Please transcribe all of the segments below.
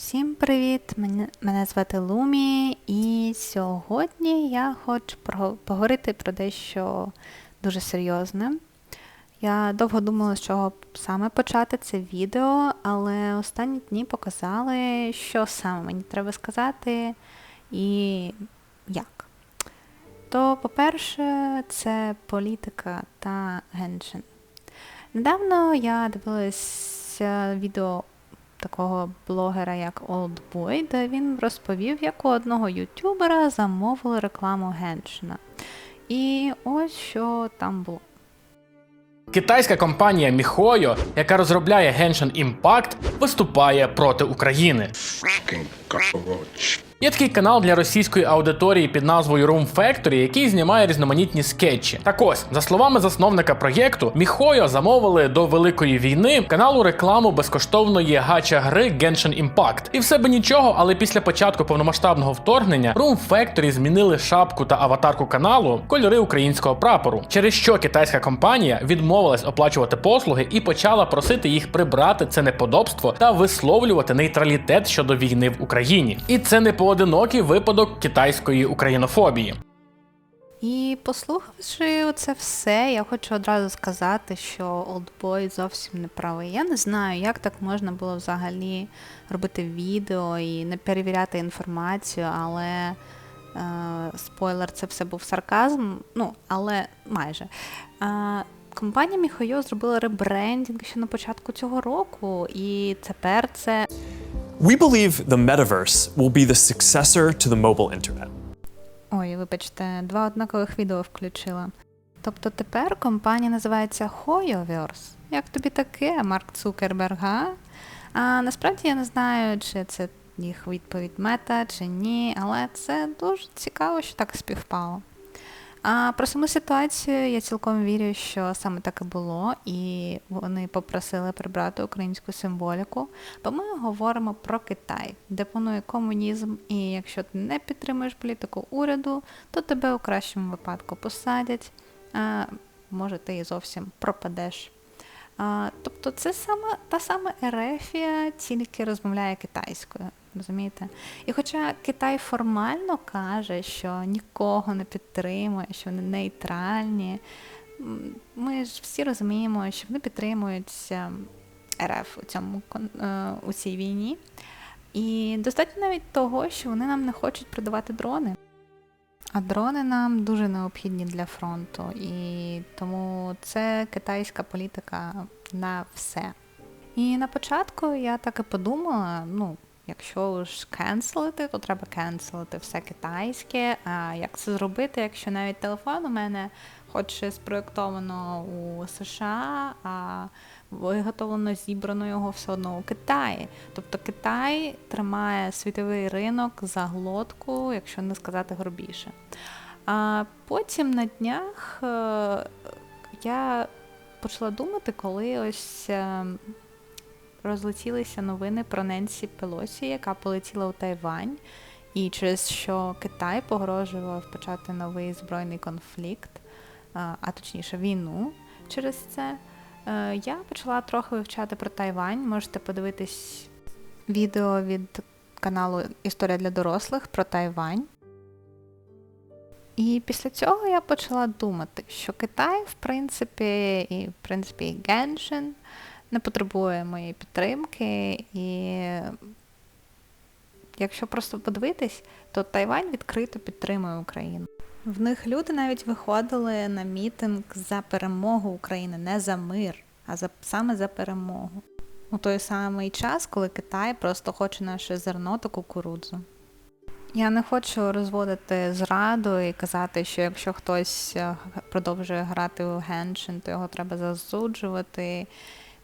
Всім привіт! Мене, звати Лумі, і сьогодні я хочу поговорити про дещо дуже серйозне. Я довго думала, з чого саме почати це відео, але останні дні показали, що саме мені треба сказати і як. То, по-перше, це політика та геншин. Недавно я дивилася відео такого блогера, як Oldboy, де він розповів, як у одного ютубера замовили рекламу Геншина. І ось що там було. Китайська компанія Міхойо, яка розробляє Genshin Impact, виступає проти України. Є такий канал для російської аудиторії під назвою Room Factory, який знімає різноманітні скетчі. Так ось, за словами засновника проєкту, Mihoyo замовили до великої війни каналу рекламу безкоштовної гача гри Genshin Impact. І все би нічого, але після початку повномасштабного вторгнення Room Factory змінили шапку та аватарку каналу кольори українського прапору, через що китайська компанія відмовилась оплачувати послуги і почала просити їх прибрати це неподобство та висловлювати нейтралітет щодо війни в Україні. І це не поодинокий випадок китайської українофобії. І послухавши це все, я хочу одразу сказати, що Oldboy зовсім не правий. Я не знаю, як так можна було взагалі робити відео і не перевіряти інформацію, але е, спойлер, це все був сарказм. Ну, але майже. Е, компанія Міхойо зробила ребрендінг ще на початку цього року, і тепер це We believe the metaverse will be the successor to the mobile internet. Ой, вибачте, два однакових відео включила. Тобто тепер компанія називається HoYoverse. Як тобі таке, Марк Цукерберг, га? А насправді я не знаю, чи це їх відповідь мета, чи ні, але це дуже цікаво, що так співпало. А про саму ситуацію я цілком вірю, що саме так і було, і вони попросили прибрати українську символіку, бо ми говоримо про Китай, де панує комунізм, і якщо ти не підтримуєш політику уряду, то тебе у кращому випадку посадять, а може ти і зовсім пропадеш. А, тобто це саме та сама Ерефія, тільки розмовляє китайською. Розумієте? І хоча Китай формально каже, що нікого не підтримує, що вони нейтральні, ми ж всі розуміємо, що вони підтримують ем, РФ у цьому е, у цій війні. І достатньо навіть того, що вони нам не хочуть продавати дрони. А дрони нам дуже необхідні для фронту, і тому це китайська політика на все. І на початку я так і подумала: ну, якщо ж кенселити, то треба кенселити все китайське. А як це зробити, якщо навіть телефон у мене хоч спроєктовано у США, а виготовлено, зібрано його все одно у Китаї. Тобто Китай тримає світовий ринок за глотку, якщо не сказати грубіше. А потім на днях е, я почала думати, коли ось е, розлетілися новини про Ненсі Пелосі, яка полетіла у Тайвань, і через що Китай погрожував почати новий збройний конфлікт, а а точніше війну через це. Е, Я почала трохи вивчати про Тайвань. Можете подивитись відео від каналу Історія для дорослих про Тайвань. І після цього я почала думати, що Китай, в принципі, і в принципі і Геншин не потребує моєї підтримки. І якщо просто подивитись, то Тайвань відкрито підтримує Україну. В них люди навіть виходили на мітинг за перемогу України, не за мир, а за саме за перемогу. У той самий час, коли Китай просто хоче наше зерно та кукурудзу. Я не хочу розводити зраду і казати, що якщо хтось е, продовжує грати у Геншин, то його треба засуджувати.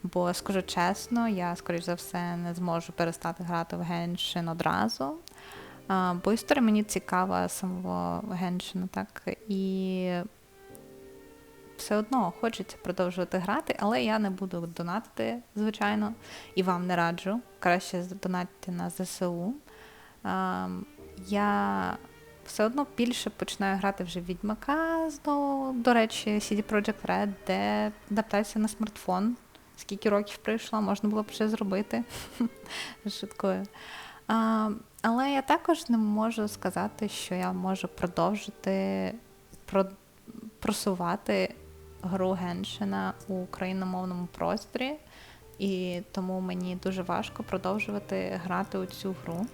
Бо скажу чесно, я, скоріш за все, не зможу перестати грати в Геншин одразу. Бо історія мені цікава самого Геншина, так і все одно хочеться продовжувати грати, але я не буду донатити, звичайно, і вам не раджу. Краще донатити на ЗСУ. Я все одно більше починаю грати вже в Відьмака знову. До речі, CD Projekt Red, де адаптація на смартфон. Скільки років пройшло, можна було б ще зробити. А, але я також не можу сказати, що я можу продовжити про, просувати гру Геншина у україномовному просторі, і тому мені дуже важко продовжувати грати у цю гру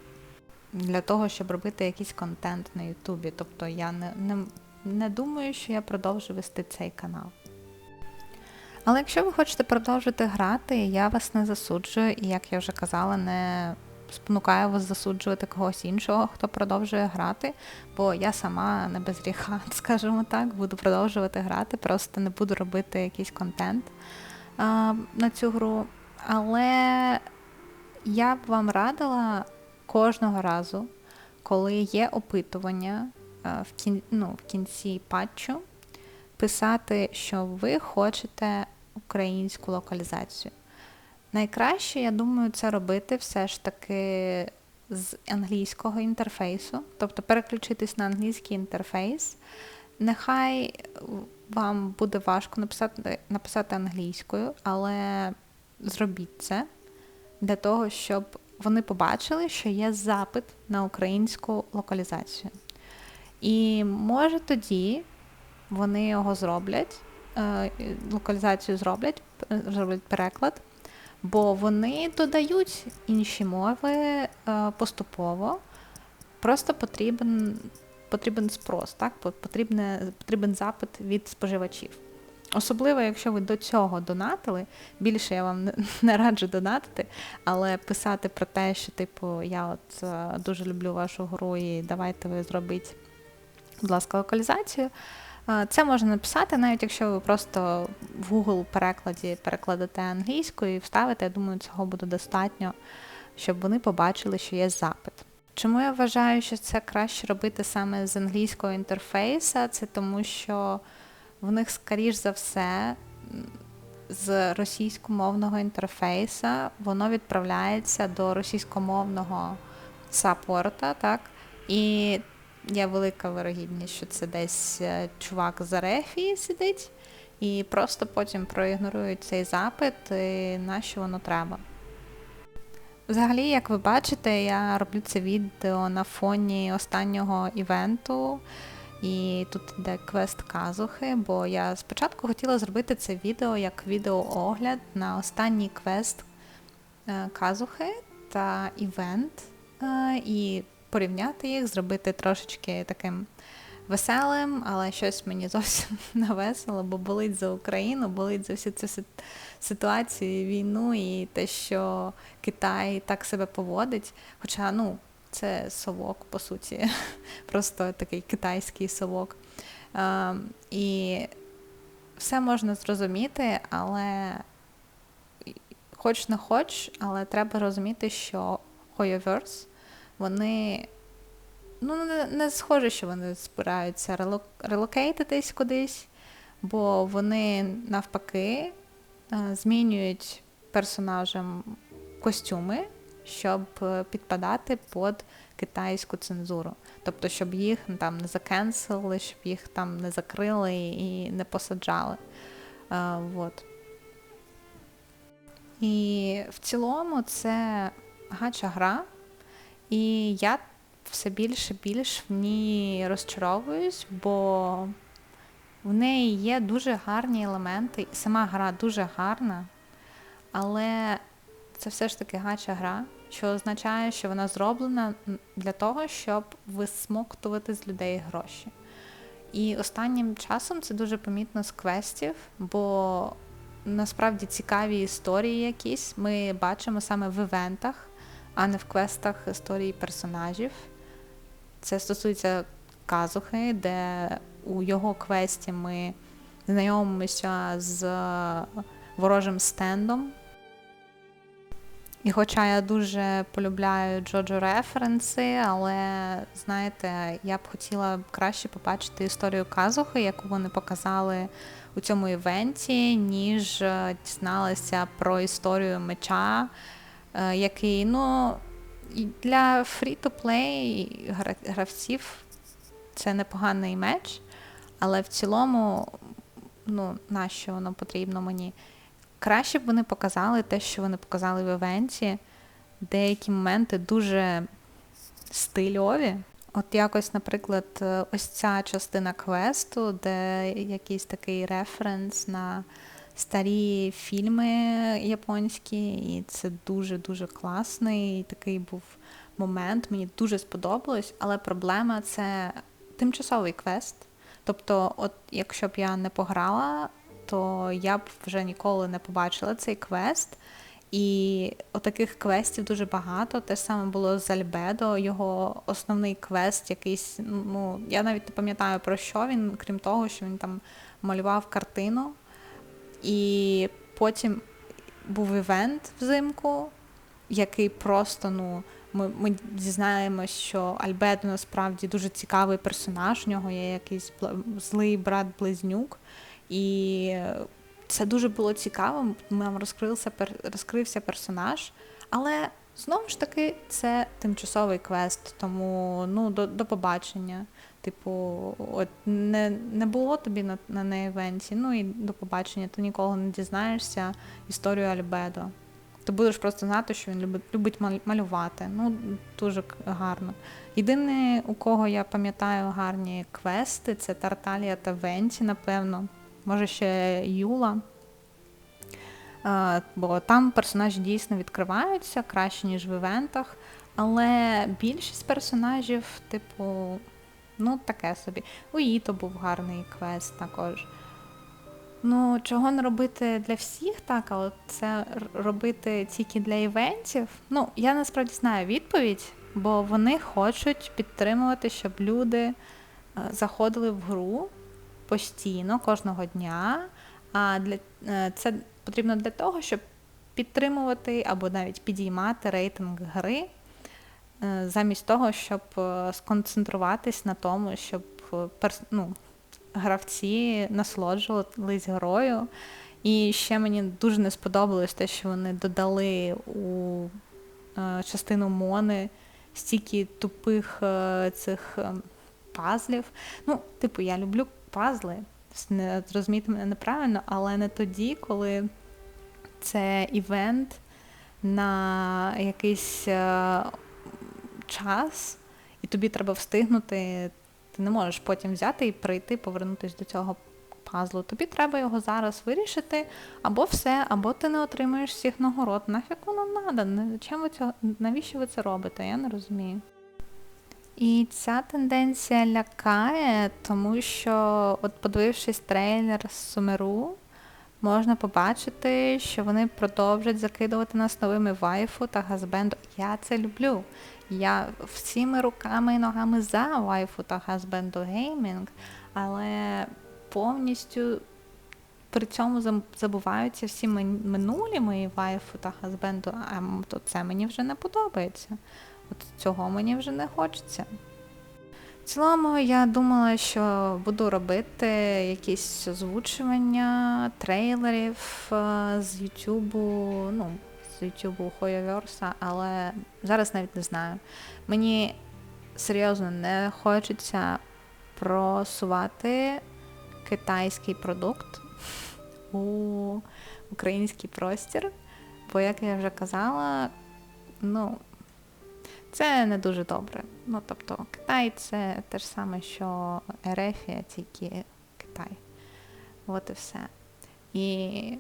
для того, щоб робити якийсь контент на Ютубі. Тобто я не, не, не думаю, що я продовжу вести цей канал. Але якщо ви хочете продовжити грати, я вас не засуджую, і як я вже казала, не спонукаю вас засуджувати когось іншого, хто продовжує грати, бо я сама не без гріха, скажімо так, буду продовжувати грати, просто не буду робити якийсь контент а, на цю гру. Але я б вам радила кожного разу, коли є опитування в, кін, ну, в кінці патчу, писати, що ви хочете українську локалізацію. Найкраще, я думаю, це робити все ж таки з англійського інтерфейсу, тобто переключитись на англійський інтерфейс. Нехай вам буде важко написати, написати англійською, але зробіть це для того, щоб вони побачили, що є запит на українську локалізацію. І може тоді вони його зроблять, е, локалізацію зроблять, зроблять переклад, бо вони додають інші мови е, поступово. Просто потрібен, потрібен спрос, так? Потрібне, потрібен запит від споживачів. Особливо, якщо ви до цього донатили, більше я вам не, раджу донатити, але писати про те, що типу я от е, дуже люблю вашу гру і давайте ви зробіть, будь ласка, локалізацію. Е, Це можна написати, навіть якщо ви просто в Google перекладі перекладете англійською і вставите, я думаю, цього буде достатньо, щоб вони побачили, що є запит. Чому я вважаю, що це краще робити саме з англійського інтерфейса? Це тому, що в них, скоріш за все, з російськомовного інтерфейса воно відправляється до російськомовного саппорта, так? І є велика вирогідність, що це десь е, чувак з Арефії сидить, і просто потім проігнорують цей запит, і на що воно треба. Взагалі, як ви бачите, я роблю це відео на фоні останнього івенту, і тут йде квест казухи, бо я спочатку хотіла зробити це відео як відеоогляд на останній квест е, казухи та івент, е, і порівняти їх, зробити трошечки таким веселим, але щось мені зовсім не весело, бо болить за Україну, болить за всю цю ситуацію, війну і те, що Китай так себе поводить. Хоча, ну, це совок, по суті, просто такий китайський совок. Ем, і все можна зрозуміти, але хоч не хоч, але треба розуміти, що Hoyoverse, вони ну, не, схоже, що вони збираються рело- релокейтитись кудись, бо вони навпаки е, змінюють персонажам костюми, щоб е, підпадати під китайську цензуру. Тобто, щоб їх там не закенселили, щоб їх там не закрили і не посаджали. Е, вот. І в цілому це гача гра, і я все більше більш в ній розчаровуюсь, бо в неї є дуже гарні елементи, і сама гра дуже гарна, але це все ж таки гача гра, що означає, що вона зроблена для того, щоб висмоктувати з людей гроші. І останнім часом це дуже помітно з квестів, бо насправді цікаві історії якісь ми бачимо саме в івентах, а не в квестах історії персонажів. Це стосується казухи, де у його квесті ми знайомимося з ворожим стендом. І хоча я дуже полюбляю Джоджо референси, але знаєте, я б хотіла краще побачити історію казухи, яку вони показали у цьому івенті, ніж е, дізналася про історію меча, е, який, ну, для фрі-то-плей гравців це непоганий меч, але в цілому, ну, нащо воно потрібно мені? Краще б вони показали те, що вони показали в івенті, деякі моменти дуже стильові. От якось, наприклад, е, ось ця частина квесту, де якийсь такий референс на старі фільми японські, і це дуже-дуже класний такий був момент. Мені дуже сподобалось, але проблема це тимчасовий квест. Тобто, от якщо б я не пограла, то я б вже ніколи не побачила цей квест. І отаких квестів дуже багато. Те саме було з Альбедо, його основний квест, якийсь, ну, я навіть не пам'ятаю про що він, крім того, що він там малював картину. І потім був івент взимку, який просто, ну, ми, ми дізнаємось, що Альбедо насправді дуже цікавий персонаж, у нього є якийсь злий брат-близнюк. І це дуже було цікаво, нам розкрився, розкрився персонаж, але знову ж таки це тимчасовий квест, тому ну, до, до побачення. Типу, от не, не було тобі на, на, на івенті, ну і до побачення, ти ніколи не дізнаєшся історію Альбедо. Ти будеш просто знати, що він любить, любить мал- малювати. Ну, дуже гарно. Єдине, у кого я пам'ятаю гарні квести, це Тарталія та Венті, напевно. Може ще Юла. Е, Бо там персонажі дійсно відкриваються краще, ніж в івентах. Але більшість персонажів, типу, ну, таке собі. У Іто був гарний квест також. Ну, чого не робити для всіх, так, але це робити тільки для івентів. Ну, я насправді знаю відповідь, бо вони хочуть підтримувати, щоб люди е, заходили в гру постійно, кожного дня. А для е, це потрібно для того, щоб підтримувати або навіть підіймати рейтинг гри, е, замість того, щоб е, сконцентруватись на тому, щоб ну, гравці насолоджувались грою. І ще мені дуже не сподобалось те, що вони додали у частину Мони стільки тупих цих е, пазлів. Ну, типу, я люблю пазли, не зрозумійте мене неправильно, але не тоді, коли це івент на якийсь е, час, і тобі треба встигнути. Ти не можеш потім взяти і прийти, повернутися до цього пазлу. Тобі треба його зараз вирішити, або все, або ти не отримуєш всіх нагород. Нафіг воно надо? Чим ви цього, навіщо ви це робите? Я не розумію. І ця тенденція лякає, тому що, от подивившись трейлер з Сумеру, можна побачити, що вони продовжать закидувати нас новими вайфу та газбенду. Я це люблю. Я всіми руками і ногами за вайфу та газбенду геймінг, але повністю при цьому забуваються всі минулі мої вайфу та газбенду, а то це мені вже не подобається. От цього мені вже не хочеться. В цілому я думала, що буду робити якісь озвучування трейлерів е, з Ютубу, ну, з Ютубу Хойоверса, але зараз навіть не знаю. Мені серйозно не хочеться просувати китайський продукт у український простір, бо, як я вже казала, ну, це не дуже добре. Ну, тобто, Китай це те ж саме, що Ерефія, тільки Китай. От і все. І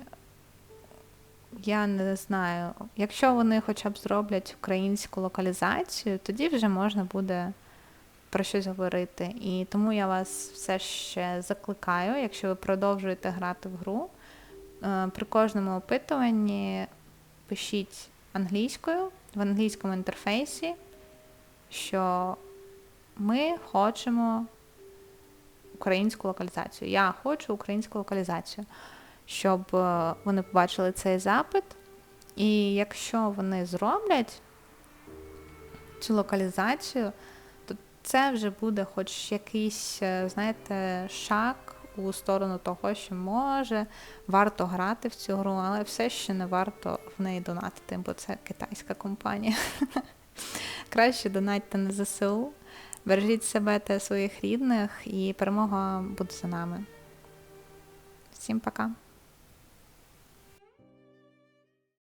я не знаю, якщо вони хоча б зроблять українську локалізацію, тоді вже можна буде про щось говорити. І тому я вас все ще закликаю, якщо ви продовжуєте грати в гру, е, при кожному опитуванні пишіть англійською в англійському інтерфейсі, що ми хочемо українську локалізацію. Я хочу українську локалізацію, щоб е, вони побачили цей запит. І якщо вони зроблять цю локалізацію, то це вже буде хоч якийсь, е, знаєте, шаг у сторону того, що може варто грати в цю гру, але все ще не варто в неї донатити, бо це китайська компанія. Краще донатьте на ЗСУ, бережіть себе та своїх рідних, і перемога буде за нами. Всім пока!